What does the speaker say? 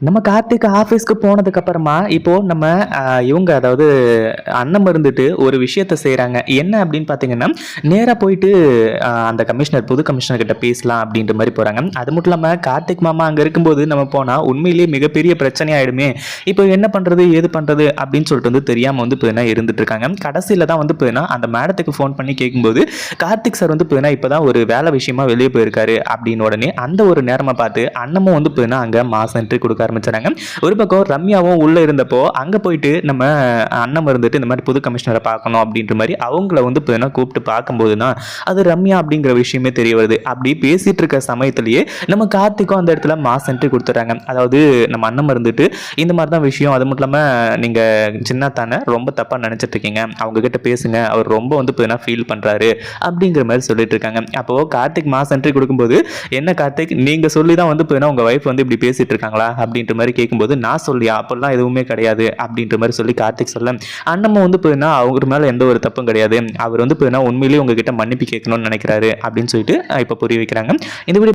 நம்ம கார்த்திக் ஆஃபீஸ்க்கு போனதுக்கப்புறமா இப்போது நம்ம இவங்க அதாவது அண்ணம் இருந்துட்டு ஒரு விஷயத்த செய்கிறாங்க என்ன அப்படின்னு பார்த்தீங்கன்னா நேராக போயிட்டு அந்த கமிஷனர் புது கமிஷனர்கிட்ட பேசலாம் அப்படின்ற மாதிரி போகிறாங்க அது மட்டும் இல்லாமல் கார்த்திக் மாமா அங்கே இருக்கும்போது நம்ம போனால் உண்மையிலேயே மிகப்பெரிய பிரச்சனை ஆயிடுமே இப்போ என்ன பண்ணுறது ஏது பண்ணுறது அப்படின்னு சொல்லிட்டு வந்து தெரியாமல் வந்து போயினா இருந்துட்டு இருக்காங்க. கடைசியில் தான் வந்து போயினா அந்த மேடத்துக்கு ஃபோன் பண்ணி கேட்கும்போது கார்த்திக் சார் வந்து போயினா இப்போ தான் ஒரு வேலை விஷயமா வெளியே போயிருக்காரு அப்படின்னு உடனே அந்த ஒரு நேரமாக பார்த்து அண்ணமும் வந்து போயினா அங்கே மாஸ் என்ட்ரி ஆரம்பிச்சாங்க. ஒரு பக்கம் ரம்யாவும் உள்ளே இருந்தப்போ அங்கே போயிட்டு நம்ம அண்ணன் இருந்துட்டு இந்த மாதிரி புது கமிஷனரை பார்க்கணும் அப்படின்ற மாதிரி அவங்கள வந்து பார்த்தீங்கன்னா கூப்பிட்டு பார்க்கும்போது தான் அது ரம்யா அப்படிங்கிற விஷயமே தெரிய வருது. அப்படி பேசிகிட்டு இருக்க சமயத்திலேயே நம்ம கார்த்திக்கும் அந்த இடத்துல மாசன்ட்டு கொடுத்துட்றாங்க. அதாவது நம்ம அண்ணன் இருந்துட்டு இந்த மாதிரி தான் விஷயம். அது மட்டும் இல்லாமல் நீங்கள் சின்ன தானே ரொம்ப தப்பாக நினச்சிட்டு இருக்கீங்க. அவங்கக்கிட்ட பேசுங்க. அவர் ரொம்ப வந்து போயினா ஃபீல் பண்ணுறாரு அப்படிங்கிற மாதிரி சொல்லிட்டு இருக்காங்க. அப்போது கார்த்திக் மாஸ் என்ட்ரி கொடுக்கும்போது என்ன கார்த்திக்? நீங்கள் சொல்லி தான் வந்து போயினா உங்கள் ஒய்ஃப் வந்து இப்படி பேசிகிட்டு இருக்காங்களா? அப்படின்ற மாதிரி கேட்கும்போது நான் சொல்லியா அப்போல்லாம் எதுவுமே கிடையாது அப்படின்ற மாதிரி சொல்லி கார்த்திக் சொல்ல அண்ணம்மா வந்து போயினா அவங்க மேலே எந்த ஒரு தப்பும் கிடையாது. அவர் வந்து போயினா உண்மையிலேயே உங்ககிட்ட மன்னிப்பு கேட்கணும்னு நினைக்கிறாரு அப்படின்னு சொல்லிட்டு இப்போ புரிய வைக்கிறாங்க. இந்த